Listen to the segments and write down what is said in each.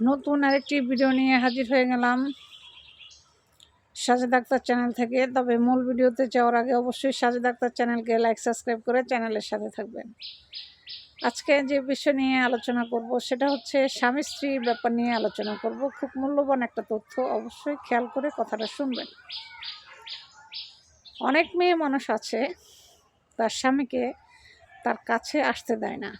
নতুন আরেকটি ভিডিও নিয়ে হাজির হয়ে গেলাম। সাজে ডাক্তার চ্যানেল থেকে, তবে মূল ভিডিওতে যাওয়ার আগে অবশ্যই সাজে ডাক্তার চ্যানেলকে লাইক, সাবস্ক্রাইব করে চ্যানেলের সাথে থাকবেন। আজকে যে বিষয় নিয়ে আলোচনা করব, সেটা হচ্ছে স্বামী স্ত্রী ব্যাপার নিয়ে আলোচনা করব। খুব মূল্যবান একটা তথ্য, অবশ্যই খেয়াল করে কথাটা শুনবেন। অনেক মেয়ে মানুষ আছে, তার স্বামীকে তার কাছে আসতে দেয় না।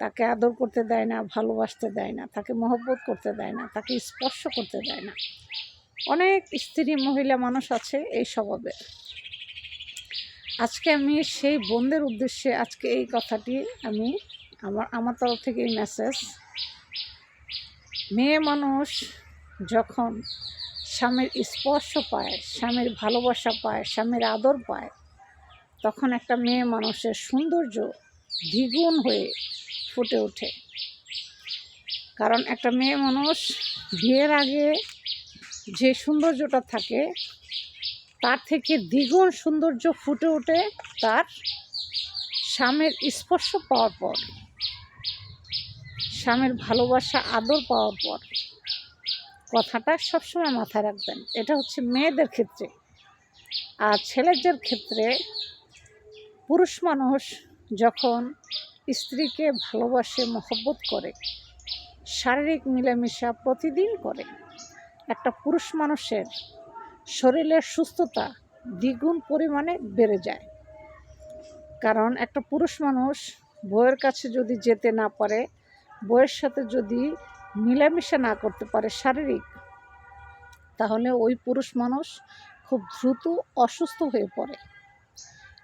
তাকে আদর করতে দেয় না, ভালোবাসতে দেয় না, তাকে মহব্বত করতে দেয় না, তাকে স্পর্শ করতে দেয় না। অনেক স্ত্রী মহিলা মানুষ আছে এই স্বভাবের আজকে আমি সেই বোনদের উদ্দেশ্যে আজকে এই কথাটি আমি আমার আমার তরফ থেকে এই মেসেজ মেয়ে মানুষ যখন স্বামীর স্পর্শ পায়, স্বামীর ভালোবাসা পায়, স্বামীর আদর পায়, তখন একটা মেয়ে মানুষের সৌন্দর্য দ্বিগুণ হয়ে ফুটে ওঠে। কারণ একটা মেয়ে মানুষ বিয়ের আগে যে সৌন্দর্যটা থাকে, তার থেকে দ্বিগুণ সৌন্দর্য ফুটে ওঠে তার স্বামীর স্পর্শ পাওয়ার পর, স্বামীর ভালোবাসা, আদর পাওয়ার পর। কথাটা সবসময় মাথায় রাখবেন, এটা হচ্ছে মেয়েদের ক্ষেত্রে। আর ছেলেদের ক্ষেত্রে পুরুষ মানুষ যখন স্ত্রীকে ভালোবাসে, মহব্বত করে, শারীরিক মিলেমিশা প্রতিদিন করে, একটা পুরুষ মানুষের শরীরের সুস্থতা দ্বিগুণ পরিমাণে বেড়ে যায়। কারণ একটা পুরুষ মানুষ বইয়ের কাছে যদি যেতে না পারে বইয়ের সাথে যদি মিলামিশা না করতে পারে শারীরিক, তাহলে ওই পুরুষ মানুষ খুব দ্রুত অসুস্থ হয়ে পড়ে।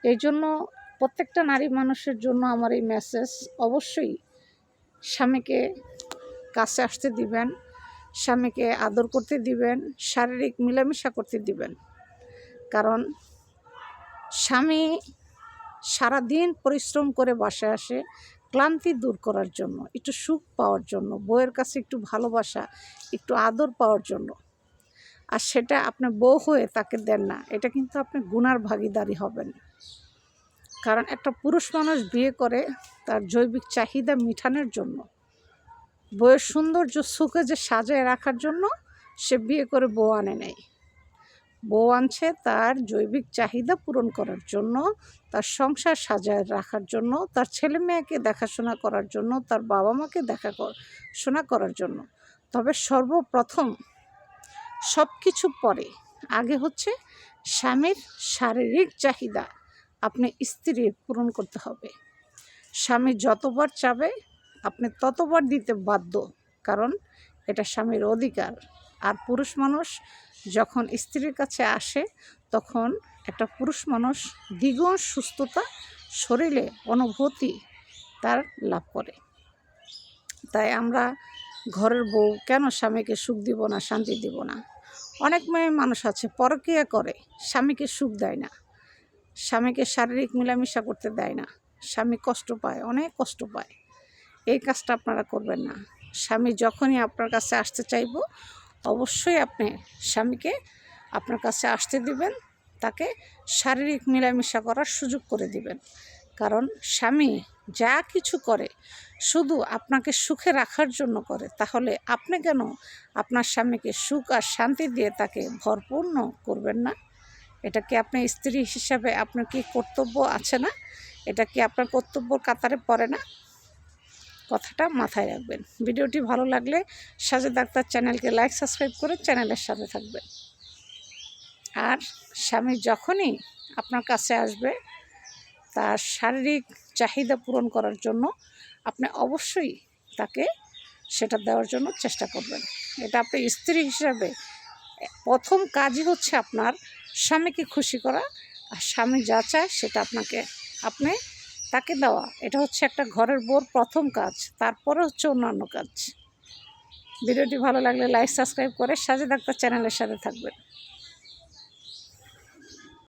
এই জন্য প্রত্যেকটা নারী মানুষের জন্য আমার এই মেসেজ অবশ্যই স্বামীকে কাছে আসতে দিবেন, স্বামীকে আদর করতে দিবেন, শারীরিক মিলামিশা করতে দিবেন। কারণ স্বামী সারাদিন পরিশ্রম করে বাসায় আসে, ক্লান্তি দূর করার জন্য, একটু সুখ পাওয়ার জন্য, বউয়ের কাছে একটু ভালোবাসা, একটু আদর পাওয়ার জন্য। আর সেটা আপনি বউ হয়ে তাকে দেন না, এটা কিন্তু আপনি গুনার ভাগিদারি হবেন। কারণ একটা পুরুষ মানুষ বিয়ে করে তার জৈবিক চাহিদা মিঠানোর জন্য, বইয়ের সৌন্দর্য সুখে যে সাজায় রাখার জন্য সে বিয়ে করে বউ আনে নেয় বউ আনছে তার জৈবিক চাহিদা পূরণ করার জন্য, তার সংসার সাজায় রাখার জন্য, তার ছেলে মেয়েকে দেখাশোনা করার জন্য, তার বাবা মাকে দেখা শোনা করার জন্য। তবে সর্বপ্রথম সব কিছু পরে, আগে হচ্ছে স্বামীর শারীরিক চাহিদা। আপনি স্ত্রীর পূরণ করতে হবে। স্বামী যতবার চাবে, আপনি ততবার দিতে বাধ্য, কারণ এটা স্বামীর অধিকার। আর পুরুষ মানুষ যখন স্ত্রীর কাছে আসে, তখন একটা পুরুষ মানুষ দ্বিগুণ সুস্থতা, শরীরে অনুভূতি তার লাভ করে। তাই আমরা ঘরের বউ কেন স্বামীকে সুখ দিব না, শান্তি দিব না? অনেক মেয়ে মানুষ আছে, পরকিয়া করে, স্বামীকে সুখ দেয় না। স্বামীকে শারীরিক মিলামিশা করতে দেয় না। স্বামী কষ্ট পায়, অনেক কষ্ট পায়। এই কাজটা আপনারা করবেন না। স্বামী যখনই আপনার কাছে আসতে চাইব, অবশ্যই আপনি স্বামীকে আপনার কাছে আসতে দিবেন, তাকে শারীরিক মিলামিশা করার সুযোগ করে দিবেন। কারণ স্বামী যা কিছু করে, শুধু আপনাকে সুখে রাখার জন্য করে, তাহলে আপনি কেন আপনার স্বামীকে সুখ আর শান্তি দিয়ে তাকে ভরপূর্ণ করবেন না? এটা কি আপনার স্ত্রী হিসাবে আপনার কি কর্তব্য আছে না? এটা কি আপনার কর্তব্যর কাতারে পড়ে না? কথাটা মাথায় রাখবেন। ভিডিওটি ভালো লাগলে সাজে ডাক্তার চ্যানেলকে লাইক, সাবস্ক্রাইব করে চ্যানেলের সাথে থাকবেন। আর স্বামী যখনই আপনার কাছে আসবে, তার শারীরিক চাহিদা পূরণ করার জন্য আপনি অবশ্যই তাকে সেটা দেওয়ার জন্য চেষ্টা করবেন। এটা আপনি স্ত্রী হিসাবে প্রথম কাজই হচ্ছে আপনার স্বামীকে খুশি করা আর স্বামী যা চায় সেটা আপনাকে, আপনি তাকে দেওয়া। এটা হচ্ছে একটা ঘরের বোর প্রথম কাজ, তারপরে হচ্ছে অন্যান্য কাজ। ভিডিওটি ভালো লাগলে লাইক সাবস্ক্রাইব করে সাজে ডাক্তার চ্যানেলের সাথে থাকবেন।